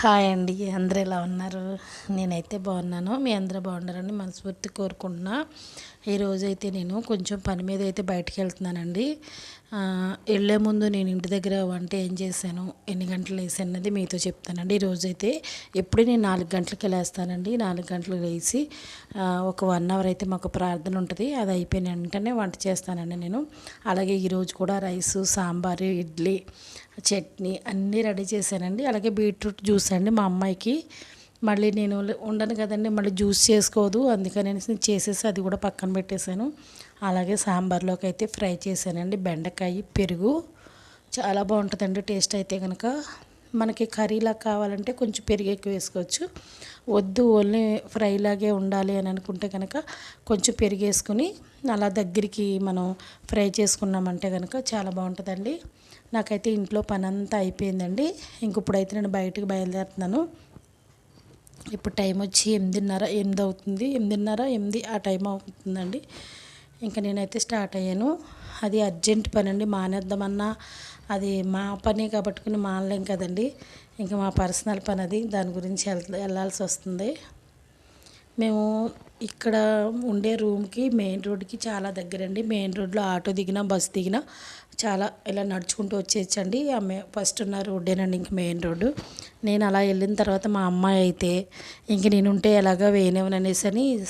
Hi అండి అందరూ ఎలా ఉన్నారు? నేనైతే బాగున్నాను. మీ అందరూ బాగున్నారని మనస్ఫూర్తి కోరుకుంటున్నా. ఈరోజైతే నేను కొంచెం పని మీద అయితే బయటికి వెళ్తున్నానండి. వెళ్ళే ముందు నేను ఇంటి దగ్గర వంట ఏం చేశాను ఎన్ని గంటలు వేసానది మీతో చెప్తానండి. ఈరోజైతే అయితే నేను నాలుగు గంటలకు లేస్తానండి. నాలుగు గంటలకు లేచి ఒక వన్ అవర్ అయితే మాకు ప్రార్థన ఉంటుంది. అది అయిపోయిన వెంటనే వంట చేస్తానండి నేను. అలాగే ఈరోజు కూడా రైసు సాంబారు ఇడ్లీ చట్నీ అన్నీ రెడీ చేశానండి. అలాగే బీట్రూట్ జ్యూస్ అండి మా అమ్మాయికి. మళ్ళీ నేను ఉండను కదండి మళ్ళీ జ్యూస్ చేసుకోదు. అందుకని నేను చేసేసి అది కూడా పక్కన పెట్టేశాను. అలాగే సాంబార్లోకి అయితే ఫ్రై చేశానండి. బెండకాయ పెరుగు. చాలా బాగుంటుందండి టేస్ట్ అయితే కనుక. మనకి కర్రీలా కావాలంటే కొంచెం పెరుగు ఎక్కువ వేసుకోవచ్చు. వద్దు ఓన్లీ ఫ్రైలాగే ఉండాలి అని అనుకుంటే కనుక కొంచెం పెరుగు వేసుకుని అలా దగ్గరికి మనం ఫ్రై చేసుకున్నామంటే కనుక చాలా బాగుంటుందండి. నాకైతే ఇంట్లో పని అంతా అయిపోయిందండి. ఇంక ఇప్పుడైతే నేను బయటకు బయలుదేరుతున్నాను. ఇప్పుడు టైం వచ్చి ఎనిమిదిన్నర ఎనిమిది అవుతుంది. ఎనిమిదిన్నర ఎనిమిది ఆ టైం అవుతుందండి. ఇంకా నేనైతే స్టార్ట్ అయ్యాను. అది అర్జెంట్ పని అండి మానేద్దామన్నా అది మా పని కాబట్టుకుని మానలేం కదండి. ఇంకా మా పర్సనల్ పని అది దాని గురించి వెళ్ వెళ్ళాల్సి వస్తుంది. మేము ఇక్కడ ఉండే రూమ్కి మెయిన్ రోడ్కి చాలా దగ్గరండి. మెయిన్ రోడ్లో ఆటో దిగినా బస్ దిగినా చాలా ఇలా నడుచుకుంటూ వచ్చేయచ్చండి. ఆ మే ఫస్ట్ ఉన్న రోడ్డేనండి ఇంక మెయిన్ రోడ్డు. నేను అలా వెళ్ళిన తర్వాత మా అమ్మాయి అయితే ఇంక నేను ఉంటే ఎలాగా వేయనివ్వను అని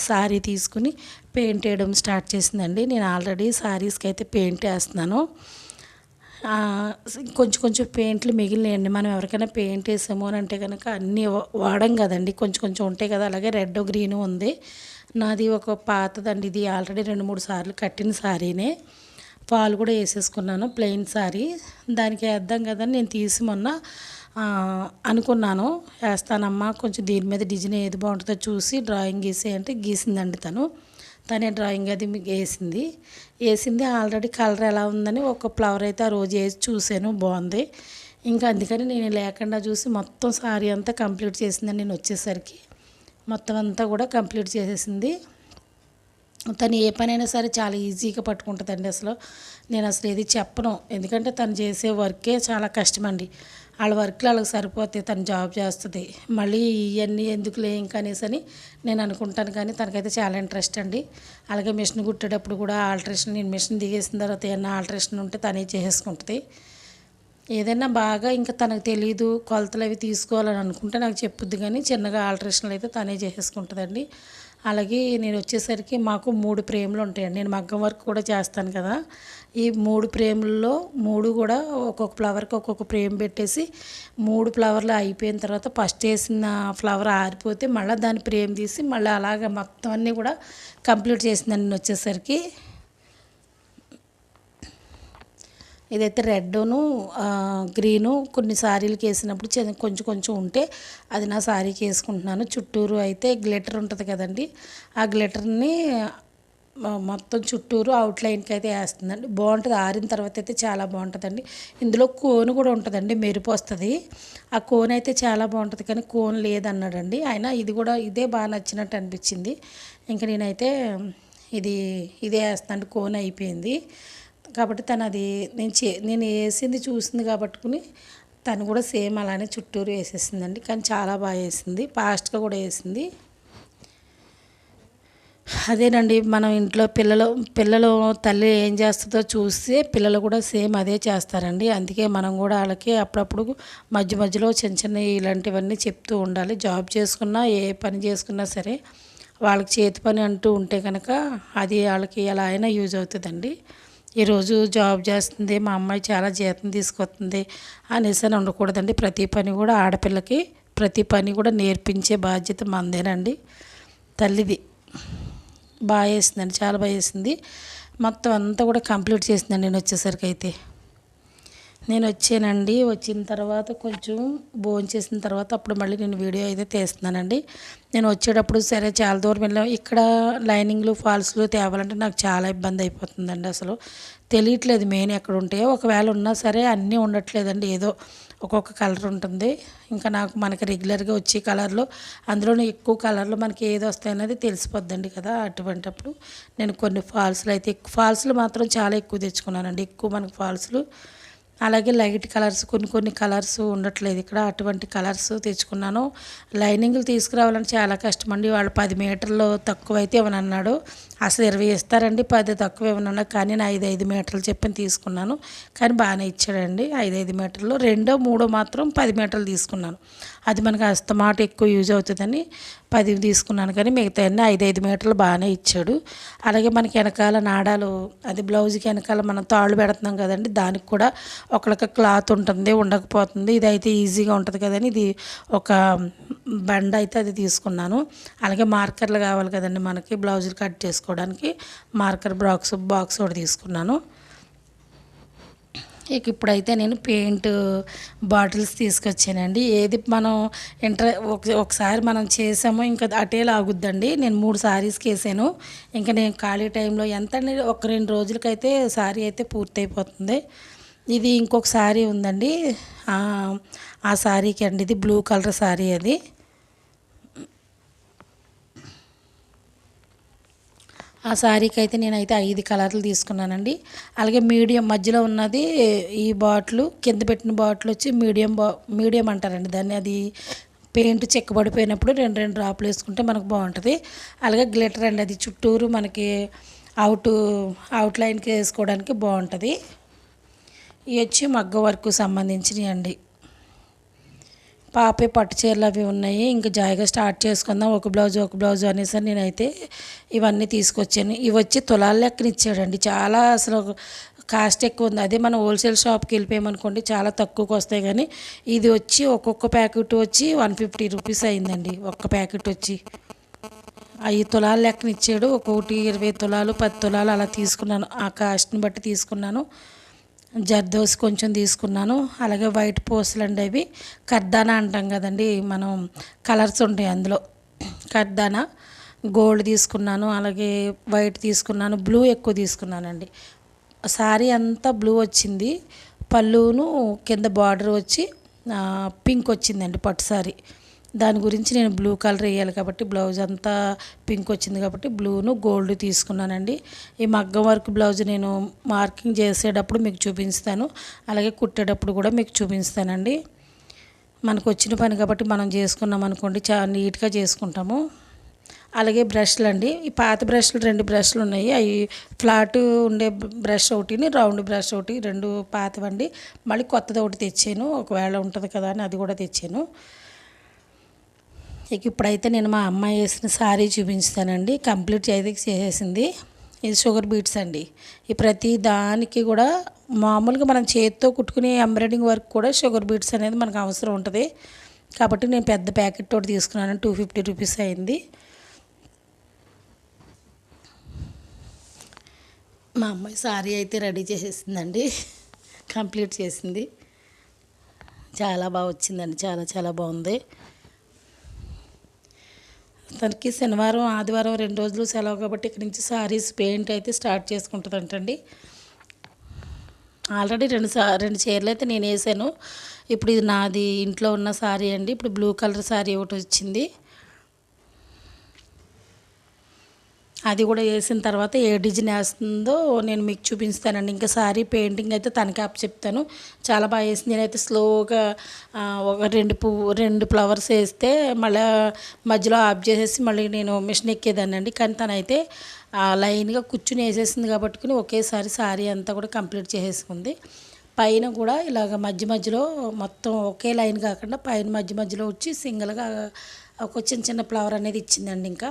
శారీ తీసుకుని పెయింట్ వేయడం స్టార్ట్ చేసిందండి. నేను ఆల్రెడీ శారీస్కి అయితే పెయింట్ వేస్తున్నాను. కొంచెం కొంచెం పెయింట్లు మిగిలినాయండి. మనం ఎవరికైనా పెయింట్ వేసాము అని అంటే కనుక అన్నీ వాడం కదండి. కొంచెం కొంచెం ఉంటాయి కదా అలాగే రెడ్ గ్రీన్ ఉంది. నాది ఒక పాతదండి. ఇది ఆల్రెడీ రెండు మూడు సార్లు కట్టిన సారీనే. పాలు కూడా వేసేసుకున్నాను ప్లెయిన్ సారీ. దానికి వేద్దాం కదా నేను తీసి మొన్న అనుకున్నాను. వేస్తానమ్మా కొంచెం దీని మీద డిజైన్ ఏది బాగుంటుందో చూసి డ్రాయింగ్ గీసే అంటే గీసిందండి తను. తనే డ్రాయింగ్ అది మీకు వేసింది. వేసింది ఆల్రెడీ కలర్ ఎలా ఉందని ఒక ఫ్లవర్ అయితే ఆ రోజు వేసి చూశాను బాగుంది. ఇంకా అందుకని నేను లేకుండా చూసి మొత్తం సారీ అంతా కంప్లీట్ చేసిందని నేను వచ్చేసరికి మొత్తం అంతా కూడా కంప్లీట్ చేసేసింది. తను ఏ పనైనా సరే చాలా ఈజీగా పట్టుకుంటుందండి అసలు. నేను అసలు ఏది చెప్పను. ఎందుకంటే తను చేసే వర్కే చాలా కష్టమండి. వాళ్ళ వర్క్లు వాళ్ళకి సరిపోతే తను జాబ్ చేస్తుంది. మళ్ళీ ఇవన్నీ ఎందుకు లేం కనీసని నేను అనుకుంటాను. కానీ తనకైతే చాలా ఇంట్రెస్ట్ అండి. అలాగే మిషన్ కుట్టేటప్పుడు కూడా ఆల్ట్రేషన్ నేను మిషన్ దిగేసిన తర్వాత ఏమైనా ఆల్ట్రేషన్ ఉంటే తనే చేసేసుకుంటుంది ఏదైనా బాగా ఇంకా తనకు తెలియదు కొలతలు అవి తీసుకోవాలని అనుకుంటే నాకు చెప్పుద్ది కానీ చిన్నగా ఆల్ట్రేషన్లు అయితే తనే చేసేసుకుంటుందండి. అలాగే నేను వచ్చేసరికి మాకు మూడు ప్రేములు ఉంటాయండి. నేను మగ్గం వర్క్ కూడా చేస్తాను కదా. ఈ మూడు ప్రేముల్లో మూడు కూడా ఒక్కొక్క ఫ్లవర్కి ఒక్కొక్క ప్రేమ్ పెట్టేసి మూడు ఫ్లవర్లు అయిపోయిన తర్వాత ఫస్ట్ వేసిన ఫ్లవర్ ఆరిపోతే మళ్ళీ దాని ప్రేమ్ తీసి మళ్ళీ అలాగ మొత్తం అన్నీ కూడా కంప్లీట్ చేసిందండి నేను వచ్చేసరికి. ఇదైతే రెడ్ను గ్రీను కొన్ని శారీలకు వేసినప్పుడు కొంచెం కొంచెం ఉంటే అది నా సారీకి వేసుకుంటున్నాను చుట్టూరు అయితే గ్లిటర్ ఉంటుంది కదండి. ఆ గ్లిటర్ని మొత్తం చుట్టూరు అవుట్లైన్కి అయితే వేస్తుందండి. బాగుంటుంది. ఆరిన తర్వాత అయితే చాలా బాగుంటుందండి. ఇందులో కోన్ కూడా ఉంటుందండి. మెరుపు వస్తుంది. ఆ కోన్ అయితే చాలా బాగుంటుంది కానీ కోన్ లేదన్నాడండి. ఆయన ఇది కూడా ఇదే బాగా నచ్చినట్టు అనిపించింది. ఇంకా నేనైతే ఇది ఇదే వేస్తాను కోన్ అయిపోయింది. కాబట్టి తను అది నేను చే నేను వేసింది చూసింది కాబట్టుకుని తను కూడా సేమ్ అలానే చుట్టూరు వేసేసిందండి. కానీ చాలా బాగా వేసింది. ఫాస్ట్గా కూడా వేసింది. అదేనండి మనం ఇంట్లో పిల్లలు పిల్లలు తల్లి ఏం చేస్తుందో చూస్తే పిల్లలు కూడా సేమ్ అదే చేస్తారండి. అందుకే మనం కూడా వాళ్ళకి అప్పుడప్పుడు మధ్య మధ్యలో చిన్న చిన్న ఇలాంటివన్నీ చెప్తూ ఉండాలి. జాబ్ చేసుకున్నా ఏ పని చేసుకున్నా సరే వాళ్ళకి చేతి పని అంటూ ఉంటే కనుక అది వాళ్ళకి ఎలా అయినా యూజ్ అవుతుందండి. ఈరోజు జాబ్ చేస్తుంది మా అమ్మాయి చాలా జీతం తీసుకొస్తుంది అనేసి అని ఉండకూడదండి. ప్రతి పని కూడా ఆడపిల్లకి ప్రతి పని కూడా నేర్పించే బాధ్యత మనదేనండి తల్లిది బాగా వేసిందండి చాలా బాగా వేసింది మొత్తం అంతా కూడా కంప్లీట్ చేసిందండి నేను వచ్చేసరికి అయితే నేను వచ్చానండి వచ్చిన తర్వాత కొంచెం భోజనం చేసిన తర్వాత అప్పుడు మళ్ళీ నేను వీడియో అయితే తీస్తున్నానండి. నేను వచ్చేటప్పుడు సరే చాలా దూరం వెళ్ళాం. ఇక్కడ లైనింగ్లు ఫాల్స్లు తేవాలంటే నాకు చాలా ఇబ్బంది అయిపోతుందండి అసలు. తెలియట్లేదు మెయిన్ ఎక్కడ ఉంటాయో ఒకవేళ ఉన్నా సరే అన్నీ ఉండట్లేదండి. ఏదో ఒక్కొక్క కలర్ ఉంటుంది. ఇంకా నాకు మనకి రెగ్యులర్గా వచ్చే కలర్లో అందులోనే ఎక్కువ కలర్లు మనకి ఏది వస్తాయనేది తెలిసిపోద్దండి కదా అటువంటప్పుడు. నేను కొన్ని ఫాల్స్లు అయితే ఫాల్స్లు మాత్రం చాలా ఎక్కువ తెచ్చుకున్నానండి. ఎక్కువ మనకి ఫాల్స్లు అలాగే లైట్ కలర్స్ కొన్ని కొన్ని కలర్స్ ఉండట్లేదు. ఇక్కడ అటువంటి కలర్స్ తెచ్చుకున్నాను. లైనింగ్లు తీసుకురావాలని చాలా కష్టమండి. వాళ్ళు పది మీటర్లు తక్కువ అయితే అన్నాడు అసలు ఇరవై ఇస్తారండి పది తక్కువ ఇవ్వను కానీ నేను ఐదు ఐదు మీటర్లు చెప్పని తీసుకున్నాను. కానీ బాగానే ఇచ్చాడండి. ఐదు ఐదు మీటర్లు. రెండో మూడో మాత్రం పది మీటర్లు తీసుకున్నాను. అది మనకు అస్తమాట ఎక్కువ యూజ్ అవుతుందని పది తీసుకున్నాను. కానీ మిగతా అన్ని ఐదు ఐదు మీటర్లు బాగానే ఇచ్చాడు. అలాగే మనకి వెనకాల నాడాలు అది బ్లౌజ్కి వెనకాల మనం తాళ్ళు పెడుతున్నాం కదండి దానికి కూడా ఒకళ్ళకి క్లాత్ ఉంటుంది ఉండకపోతుంది. ఇది అయితే ఈజీగా ఉంటుంది కదని ఇది ఒక బండ అయితే అది తీసుకున్నాను. అలాగే మార్కర్లు కావాలి కదండి మనకి బ్లౌజులు కట్ చేసుకోవడానికి మార్కర్ బాక్స్ బాక్స్ ఒకటి తీసుకున్నాను. ఇక ఇప్పుడైతే నేను పెయింట్ బాటిల్స్ తీసుకొచ్చానండి. ఏది మనం ఇంటర్ ఒకసారి మనం చేసామో ఇంకా అటే లాగుద్దండి. నేను మూడు శారీస్కి వేసాను ఇంకా నేను ఖాళీ టైంలో ఎంత ఒక రెండు రోజులకైతే సారీ అయితే పూర్తయిపోతుంది. ఇది ఇంకొక సారీ ఉందండి. ఆ సారీకి అండి. ఇది బ్లూ కలర్ సారీ అది. ఆ శారీకి అయితే నేనైతే ఐదు కలర్లు తీసుకున్నానండి. అలాగే మీడియం మధ్యలో ఉన్నది ఈ బాటిల్ కింద పెట్టిన బాటిల్ వచ్చి మీడియం బా మీడియం అంటారండి దాన్ని. అది పెయింట్ చెక్కబడిపోయినప్పుడు రెండు రెండు డ్రాపులు వేసుకుంటే మనకు బాగుంటుంది. అలాగే గ్లిటర్ అండి అది చుట్టూరు మనకి అవుట్ అవుట్ లైన్కి వేసుకోవడానికి బాగుంటుంది. ఇవి వచ్చి మగ్గ వర్క్ సంబంధించినవి అండి. పాపే పట్టు చీరలు అవి ఉన్నాయి. ఇంకా జాయిగా స్టార్ట్ చేసుకుందాం. ఒక బ్లౌజ్ ఒక బ్లౌజ్ అనేసి నేనైతే ఇవన్నీ తీసుకొచ్చాను. ఇవి వచ్చి తులాల లెక్కన ఇచ్చాడండి. చాలా అసలు కాస్ట్ ఎక్కువ ఉంది. అదే మనం హోల్సేల్ షాప్కి వెళ్ళిపోయామనుకోండి చాలా తక్కువకి వస్తాయి కానీ ఇది వచ్చి ఒక్కొక్క ప్యాకెట్ వచ్చి వన్ ఫిఫ్టీ రూపీస్ అయిందండి. ఒక్క ప్యాకెట్ వచ్చి. అవి తులాల లెక్కన ఇచ్చాడు. ఒక్కొక్కటి ఇరవై తులాలు పది తులాలు అలా తీసుకున్నాను. ఆ కాస్ట్ని బట్టి తీసుకున్నాను. జర్దోస్ కొంచెం తీసుకున్నాను. అలాగే వైట్ పూసలు అండి అవి. కర్దానా అంటాం కదండి మనం కలర్స్ ఉంటాయి అందులో. కర్దానా గోల్డ్ తీసుకున్నాను అలాగే వైట్ తీసుకున్నాను బ్లూ ఎక్కువ తీసుకున్నానండి. సారీ అంతా బ్లూ వచ్చింది. పళ్ళును కింద బార్డర్ వచ్చి పింక్ వచ్చిందండి పట్టు సారీ. దాని గురించి నేను బ్లూ కలర్ వేయాలి కాబట్టి బ్లౌజ్ అంతా పింక్ వచ్చింది కాబట్టి బ్లూను గోల్డ్ తీసుకున్నానండి. ఈ మగ్గం వర్క్ బ్లౌజ్ నేను మార్కింగ్ చేసేటప్పుడు మీకు చూపిస్తాను. అలాగే కుట్టేటప్పుడు కూడా మీకు చూపిస్తానండి. మనకు వచ్చిన పని కాబట్టి మనం చేసుకున్నాం అనుకోండి చాలా నీట్గా చేసుకుంటాము. అలాగే బ్రష్లు అండి. ఈ పాత బ్రష్లు రెండు బ్రష్లు ఉన్నాయి. అవి ఫ్లాట్ ఉండే బ్రష్ ఒకటిని రౌండ్ బ్రష్ ఒకటి రెండు పాతవండి. మళ్ళీ కొత్తది ఒకటి తెచ్చాను. ఒకవేళ ఉంటుంది కదా అని అది కూడా తెచ్చాను. ఇక ఇప్పుడైతే నేను మా అమ్మాయి వేసిన శారీ చూపించుతానండి. కంప్లీట్ అయితే చేసేసింది ఇది షుగర్ బీట్స్ అండి. ఈ ప్రతి దానికి కూడా మామూలుగా మనం చేతితో కుట్టుకునే ఎంబ్రాయిడింగ్ వర్క్ కూడా షుగర్ బీట్స్ అనేది మనకు అవసరం ఉంటుంది. కాబట్టి నేను పెద్ద ప్యాకెట్ తోటి తీసుకున్నాను. టూ ఫిఫ్టీ రూపీస్ అయింది. మా అమ్మాయి సారీ అయితే రెడీ చేసేసిందండి. కంప్లీట్ చేసింది. చాలా బాగా వచ్చిందండి. చాలా చాలా బాగుంది. తనకి శనివారం ఆదివారం రెండు రోజులు సెలవు కాబట్టి ఇక్కడి నుంచి సారీస్ పెయింట్ అయితే స్టార్ట్ చేసుకుంటుందంటండి. ఆల్రెడీ రెండు సా రెండు చీరలు అయితే నేను వేసాను. ఇప్పుడు ఇది నాది ఇంట్లో ఉన్న సారీ అండి. ఇప్పుడు బ్లూ కలర్ సారీ ఒకటి వచ్చింది. అది కూడా వేసిన తర్వాత ఏ డిజైన్ వేస్తుందో నేను మీకు చూపిస్తానండి. ఇంకా సారీ పెయింటింగ్ అయితే తనకి అప్ చెప్తాను. చాలా బాగా వేసింది. నేనైతే స్లోగా ఒక రెండు పువ్వు రెండు ఫ్లవర్స్ వేస్తే మళ్ళీ మధ్యలో ఆఫ్ చేసేసి మళ్ళీ నేను మిషన్ ఎక్కేదాన్ని అండి కానీ తనైతే లైన్గా కూర్చుని వేసేసింది కాబట్టి ఒకేసారి సారీ అంతా కూడా కంప్లీట్ చేసేసుకుంది. పైన కూడా ఇలాగ మధ్య మధ్యలో మొత్తం ఒకే లైన్ కాకుండా పైన మధ్య మధ్యలో వచ్చి సింగిల్గా ఒక చిన్న చిన్న ఫ్లవర్ అనేది ఇచ్చిందండి ఇంకా.